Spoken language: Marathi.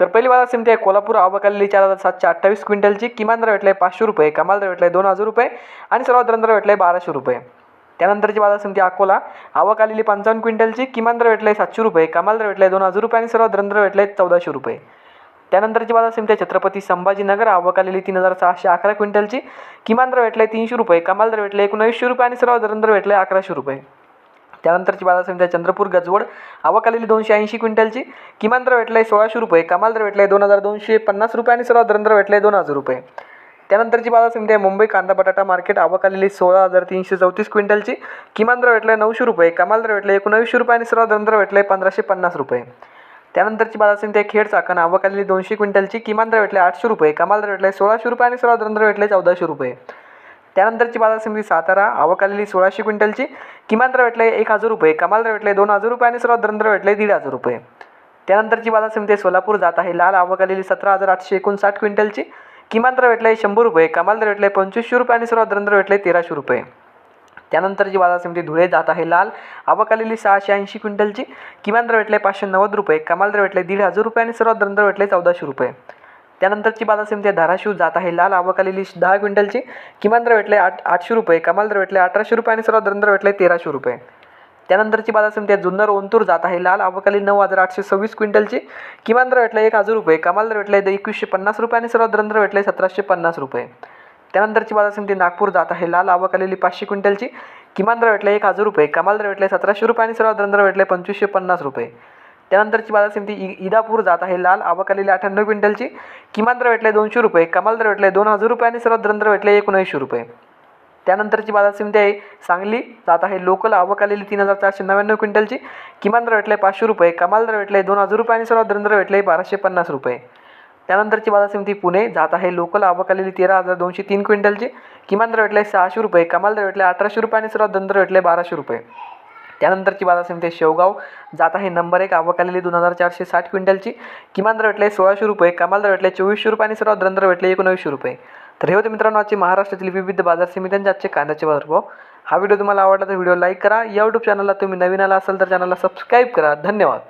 तर पहिली बाजार समिती आहे कोल्हापूर आवकालेली चार हजार सातशे अठ्ठावीस क्विंटलची. किमान दर भेटला आहे पाचशे रुपये कमाल दर भेटला आहे दोन हजार रुपये आणि सर्वात दर भेटला आहे बाराशे रुपये. त्यानंतरची बाजार समिती अकोला आवक आलेली पंचावन्न क्विंटलची. किमान दर भेटला आहे सातशे रुपये कमाल दर भेटला आहे दोन हजार रुपये आणि सर्वात दर भेटला आहे चौदाशे रुपये. त्यानंतरची बाजार समिती आहे छत्रपती संभाजीनगर आवक आलेली तीन हजार सहाशे अकरा क्विंटलची. किमान दर भेटला आहे तीनशे रुपये कमाल दर भेटला आहे एकोणावीसशे रुपये आणि सर्वात दर भेटला आहे अकराशे रुपये. त्यानंतरची बाजार समिती आहे चंद्रपूर गजवड आवक आलेली दोनशे ऐंशी क्विंटलची. किमान दर भेटला आहे सोळाशे रुपये कमाल दर भेटला आहे दोन हजार दोनशे पन्नास रुपये आणि सर्वात दर भेटला आहे दोन हजार रुपये. त्यानंतरची बाजार समिती आहे मुंबई कांदा बटाटा मार्केट आवक आलेली सोळा हजार तीनशे चौतीस क्विंटलची. किमान दर भेटला आहे नऊशे रुपये कमाल दर भेटला आहे एकोणवीसशे रुपये आणि सर्वात दर भेटला आहे पंधराशे पन्नास रुपये. त्यानंतरची बाजार समिती आहे खेड चाकण आवक आलेली दोनशे क्विंटलची. किमान दर भेटले आठशे रुपये कमाल दर भेटला आहे सोळाशे रुपये आणि सर्वात दर भेटले चौदाशे रुपये. त्यानंतरची बाजार समिती सातारा आवक आलेली सोळाशे क्विंटलची किमान दर भेटले एक हजार रुपये कमाल दर भेटले दोन हजार रुपये आणि सर्वात दर भेटले दीड हजार रुपये. त्यानंतरची बाजार समिती सोलापूर जात आहे. लाल आवक आलेली सतरा हजार आठशे एकोणसाठ क्विंटलची किमान दर भेटले शंभर रुपये कमाल दर भेटले पंचवीसशे रुपये आणि सर्वात दर भेटले तेराशे रुपये. त्यानंतरची बाजार समिती धुळे जात आहे. लाल आवक आलेली सहाशे ऐंशी क्विंटलची किमान दर भेटले पाचशे नव्वद रुपये कमाल दर भेटले दीड हजार रुपये आणि सर्वात दर भेटले चौदाशे रुपये. त्यानंतरची बाजार समिती आहे धाराशिव जात आहे. लाल आवकालेली दहा क्विंटलची किमान दर भेटले आठ आठशे रुपये कमाल दर भेटले अठराशे रुपये आणि सर्वात दर भेटले तेराशे रुपये. त्यानंतरची बाजार समिती आहे जुन्नर ओंतूर जात आहे. लाल आवकाली नऊ हजार आठशे सव्वीस क्विंटलची किमान दर भेटले एक हजार रुपये कमाल दर भेटले एकवीसशे पन्नास रुपये आणि सर्वात दर भेटले सतराशे पन्नास रुपये. त्यानंतरची बाजार समिती नागपूर जात आहे. लाल आवक आलेली पाचशे क्विंटलची किमान दर भेटले एक हजार रुपये कमाल दर भेटले सतराशे रुपये आणि सर्वात दर भेटले पंचवीसशे पन्नास रुपये. त्यानंतरची बाजार समिती इ इदापूर जात आहे. लाल आवक आलेली अठ्ठ्याण्णव क्विंटलची किमान दर भेटले दोनशे रुपये कमाल दर भेटले दोन हजार रुपये आणि सर्वात दर भेटले एकोणऐंशी रुपये. त्यानंतरची बाजार समिती आहे सांगली जात आहे. लोकल आवक आलेली तीन हजार चारशे नव्याण्णव क्विंटलची किमान दर भेटले पाचशे रुपये कमाल दर भेटले दोन हजार रुपये आणि सर्वात दर भेटले बाराशे पन्नास रुपये. त्यानंतरची बाजार समिती पुणे जात आहे. लोकल आवक आलेली तेरा हजार दोनशे तीन क्विंटलची किमान दर भेटले सहाशे रुपये कमाल दर भेटले अठराशे रुपये आणि सर्वात दर भेटले बाराशे रुपये. त्यानंतरची बाजार समिती आहे शेवगाव जात आहे. नंबर एक आवक आलेली दोन हजार चारशे साठ क्विंटलची. किमान दर भेटले सोळाशे रुपये कमाल दर भेटले चोवीसशे रुपये आणि सर्वात दर भेटले एकोणवीसशे रुपये. तर हे होते मित्रांनो आजचे महाराष्ट्रातील विविध बाजार समित्यांचे आजचे कांद्याचे बाजारभाव. हा व्हिडिओ तुम्हाला आवडला तर व्हिडिओ लाईक करा. या यूट्यूब चॅनलला तुम्ही नवीन आला असाल तर चॅनलला सबस्क्राईब करा. धन्यवाद.